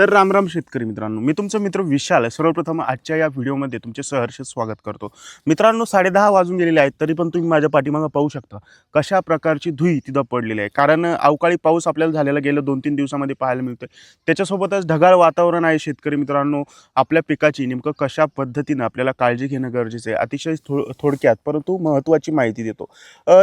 तर रामराम शेतकरी मित्रांनो मी तुमचा मित्र विशाल आहे. सर्वप्रथम आजच्या या व्हिडिओमध्ये तुमचे सहर्ष स्वागत करतो. मित्रांनो साडेदहा वाजून गेलेले आहेत तरी पण तुम्ही माझ्या पाठीमागं पाहू शकता कशा प्रकारची धुई तिथं पडलेली आहे. कारण अवकाळी पाऊस आपल्याला झालेला गेलं दोन तीन दिवसामध्ये पाहायला मिळतोय. त्याच्यासोबतच ढगाळ वातावरण आहे शेतकरी मित्रांनो. आपल्या पिकाची नेमकं कशा पद्धतीनं आपल्याला काळजी घेणं गरजेचं आहे अतिशय थो थोडक्यात परंतु महत्त्वाची माहिती देतो.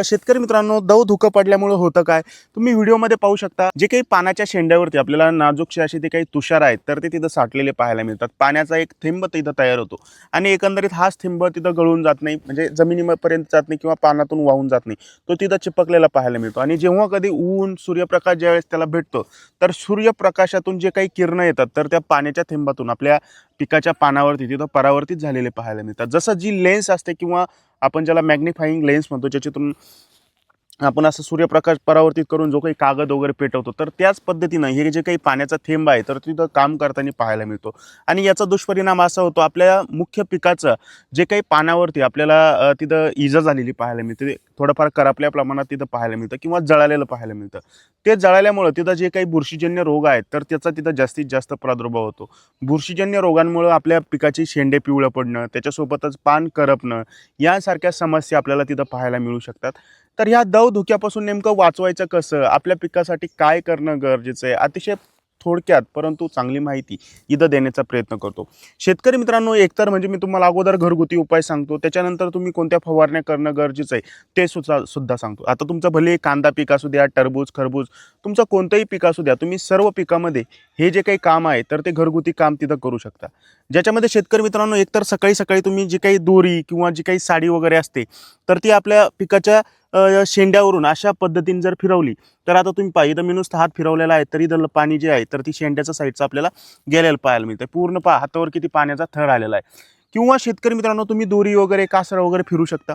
शेतकरी मित्रांनो दव धुकं पडल्यामुळे होतं काय? तुम्ही व्हिडिओमध्ये पाहू शकता जे काही पानाच्या शेंड्यावरती आपल्याला नाजूकशी असे ते काही तुषार आहेत तर ते तिथं साठलेले पाहायला मिळतात. पाण्याचा एक थेंब तिथं तयार होतो. आणि एकंदरीत हाच थेंब तिथं गळून जात नाही म्हणजे जमिनीपर्यंत जात नाही किंवा पानातून वाहून जात नाही. तो तिथं चिपकलेला पाहायला मिळतो. आणि जेव्हा कधी ऊन सूर्यप्रकाश ज्यावेळेस त्याला भेटतो तर सूर्यप्रकाशातून जे काही किरणं येतात तर त्या पाण्याच्या थेंबातून आपल्या पिकाच्या पानावरती तिथं परावर्तित झालेले पाहायला मिळतात. जसं जी लेन्स असते किंवा आपण ज्याला मॅग्निफाईंग लेन्स म्हणतो ज्याच्यातून आपण असं सूर्यप्रकाश परावर्तित करून जो काही कागद वगैरे पेटवतो तर त्याच पद्धतीनं हे जे काही पाण्याचा थेंब आहे तर तिथं काम करताना पाहायला मिळतो. आणि याचा दुष्परिणाम असा होतो आपल्या मुख्य पिकाचं जे काही पानावरती आपल्याला तिथं इजा झालेली पाहायला मिळते. थोडंफार करपल्या प्रमाणात तिथं पाहायला मिळतं किंवा जळालेलं पाहायला मिळतं. ते जळाल्यामुळं तिथं जे काही बुरशीजन्य रोग आहेत तर त्याचा तिथं जास्तीत जास्त प्रादुर्भाव होतो. बुरशीजन्य रोगांमुळं आपल्या पिकाची शेंडे पिवळं पडणं त्याच्यासोबतच पान करपणं यासारख्या समस्या आपल्याला तिथं पाहायला मिळू शकतात. तर ह्या दव धुक्यापासून नेमकं वाचवायचं कसं? आपल्या पिकासाठी काय करणं गरजेचं आहे? अतिशय थोडक्यात परंतु चांगली माहिती इथं देण्याचा प्रयत्न करतो. शेतकरी मित्रांनो एकतर म्हणजे मी तुम्हाला अगोदर घरगुती उपाय सांगतो त्याच्यानंतर तुम्ही कोणत्या फवारण्या करणं गरजेचं आहे ते सुद्धा सुद्धा सांगतो. आता तुमचं भले कांदा पीक असू द्या टरबूज खरबूज तुमचं कोणतंही पीक असू द्या तुम्ही सर्व पिकामध्ये हे जे काही काम आहे तर ते घरगुती काम तिथं करू शकता. ज्याच्यामध्ये शेतकरी मित्रांनो एकतर सकाळी सकाळी तुम्ही जी काही दोरी किंवा जी काही साडी वगैरे असते तर ती आपल्या पिकाच्या शेंड्यावरून अशा पद्धतीने जर फिरवली तर आता तुम्ही पाहिजे तर मी नुसतं हात फिरवलेला आहे तरी त्याला पाणी जे आहे तर ती शेंड्याच्या साईडचं आपल्याला गेलेलं पाहायला मिळतं पूर्ण पा हातावर किती पाण्याचा थर आलेला आहे. किंवा शेतकरी मित्रांनो तुम्ही दोरी वगैरे कासरा वगैरे फिरू शकता.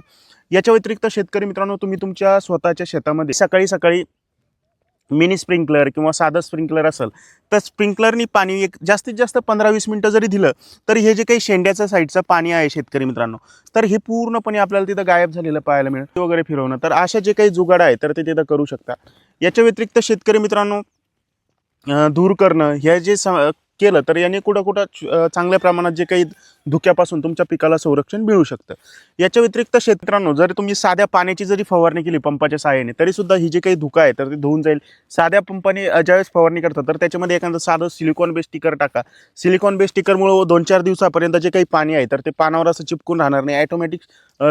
याच्या व्यतिरिक्त शेतकरी मित्रांनो तुम्ही तुमच्या स्वतःच्या शेतामध्ये सकाळी सकाळी मिनी स्प्रिंकलर किंवा साधं स्प्रिंकलर असेल तर स्प्रिंकलरनी पाणी एक जास्तीत जास्त पंधरा वीस मिनटं जरी दिलं तर हे जे काही शेंड्याचं साईडचं पाणी आहे शेतकरी मित्रांनो तर हे पूर्णपणे आपल्याला तिथं गायब झालेलं पाहायला मिळतं वगैरे फिरवणं तर अशा जे काही जुगाड आहे तर ते तिथं करू शकता. याच्या व्यतिरिक्त शेतकरी मित्रांनो दूर करणं ह्या जे स केलं तर याने कुठं कुठं चांगल्या प्रमाणात जे काही धुक्यापासून तुमच्या पिकाला संरक्षण मिळू शकतं. याच्या व्यतिरिक्त शेतकऱ्यांनो जर तुम्ही साध्या पाण्याची जरी फवारणी केली पंपाच्या सहाय्याने तरीसुद्धा ही जी काही धुका आहे तर ते धुवून जाईल. साध्या पंपाने ज्यावेळेस फवारणी करतात तर त्याच्यामध्ये एखादं साधं सिलिकॉन बेस स्टिकर टाका. सिलिकॉन बेस स्टिकरमुळं दोन चार दिवसापर्यंत जे काही पाणी आहे तर ते पानावर असं चिपकून राहणार नाही. ॲटोमॅटिक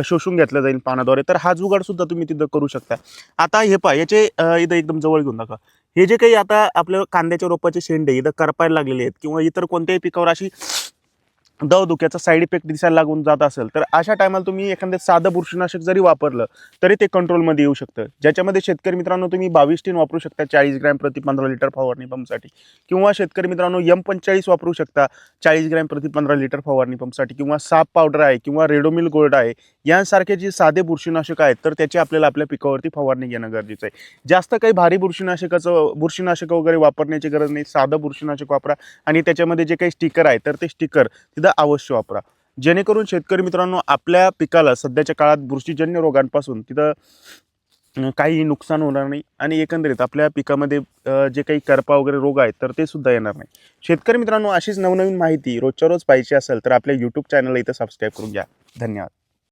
शोषून घेतलं जाईल पानाद्वारे. तर हा जुगाडसुद्धा तुम्ही तिथं करू शकता. आता हे पहा याचे इथं एकदम जवळ घेऊन दाखवा. हे जे काही आता आपल्या कांद्याच्या रोपाचे शेंडे इथं करपायला लागलेले आहेत किंवा इतर कोणत्याही पिकावर अशी दवधुक्याचा साईड इफेक्ट दिसायला लागून जात असेल तर अशा टायमाला तुम्ही एखादं साधं बुरशीनाशक जरी वापरलं तरी ते कंट्रोलमध्ये येऊ शकतं. ज्याच्यामध्ये शेतकरी मित्रांनो तुम्ही बावीस टीन वापरू शकता चाळीस ग्रॅम प्रति पंधरा लिटर फवारणी पंपसाठी किंवा शेतकरी मित्रांनो यम पंचेचाळीस वापरू शकता चाळीस ग्रॅम प्रति पंधरा लिटर फवारणी पंपसाठी किंवा साप पावडर आहे किंवा रेडोमिल गोल्ड आहे यांसारखे जे साधे बुरशीनाशक आहेत तर त्याची आपल्याला आपल्या पिकावरती फवारणी घेणं गरजेचं आहे. जास्त काही भारी बुरशीनाशकाचं बुरशीनाशक वगैरे वापरण्याची गरज नाही. साधं बुरशीनाशक वापरा आणि त्याच्यामध्ये जे काही स्टिकर आहे तर ते स्टिकर तिथं अवश्य वापरा. जेणेकरून शेतकरी मित्रांनो आपल्या पिकाला सध्याच्या काळात बुरशीजन्य रोगांपासून तिथं काही नुकसान होणार नाही आणि एकंदरीत आपल्या पिकामध्ये जे काही करपा वगैरे रोग आहेत तर ते सुद्धा येणार नाही. शेतकरी मित्रांनो अशीच नवनवीन माहिती रोजच्या रोज पाहिजे असेल तर आपल्या यूट्यूब चॅनलला इथं सबस्क्राईब करून घ्या. धन्यवाद.